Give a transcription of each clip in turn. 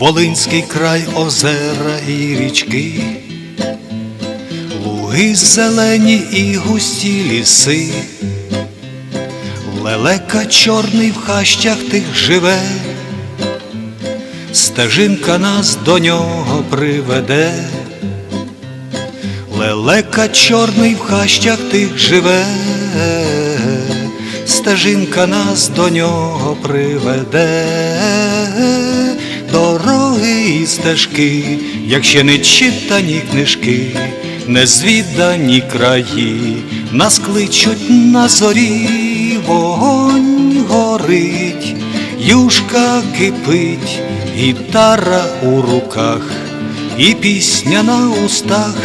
Волинський край озера і річки, луги зелені і густі ліси, лелека чорний в хащах тих живе, стежинка нас до нього приведе, лелека чорний в хащах тих живе, стежинка нас до нього приведе, дороги і стежки, як ще не читані книжки, незвідані краї, нас кличуть на зорі, вогонь горить, юшка кипить, гітара у руках, і пісня на устах.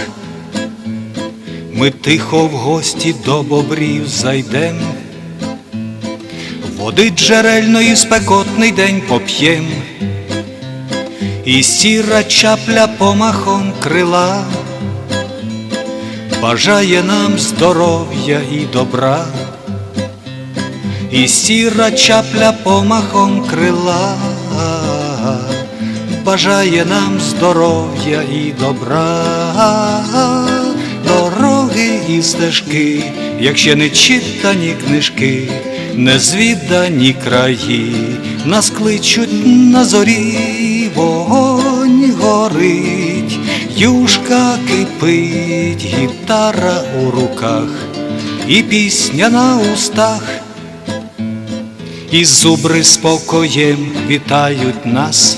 Ми тихо в гості до бобрів зайдем, води джерельної спекотний день поп'єм, і сіра чапля помахом крила, бажає нам здоров'я і добра, і сіра чапля помахом крила, бажає нам здоров'я і добра. Дороги і стежки, як ще не читані книжки, незвідані краї, нас кличуть на зорі, юшка кипить, гітара у руках, і пісня на устах, і зубри спокоєм вітають нас.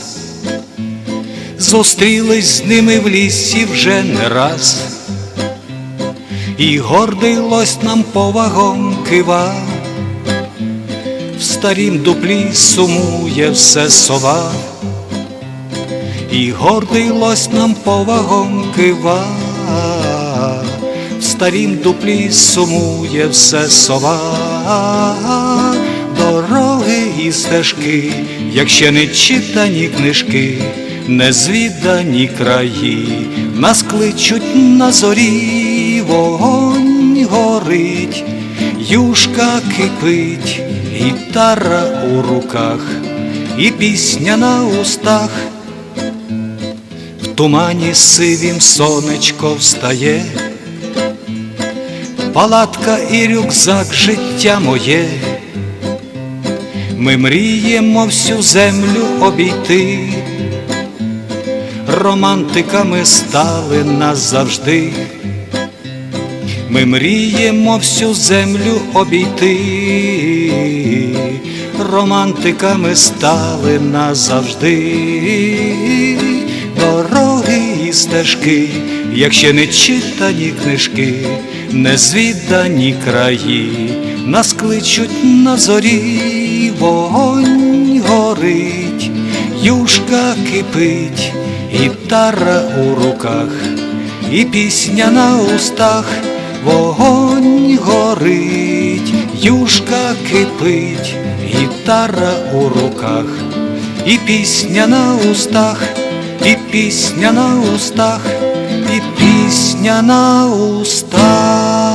Зустрілись з ними в лісі вже не раз. І гордий лось нам повагом кива, в старім дуплі сумує все сова, і гордий лось нам повагом кива, в старім дуплі сумує все сова, дороги і стежки, як ще не читані книжки. Незвідані краї нас кличуть на зорі, вогонь горить, юшка кипить, гітара у руках, і пісня на устах, тумані сивім сонечко встає, палатка і рюкзак життя моє. Ми мріємо всю землю обійти романтиками стали назавжди. Ми мріємо всю землю обійти, романтиками стали назавжди, дороги і стежки, як ще не читані книжки, незвідані краї, нас кличуть на зорі, вогонь горить, юшка кипить гітара у руках, і пісня на устах, вогонь горить, юшка кипить, гітара у руках, і пісня на устах, і пісня на устах, і пісня на устах.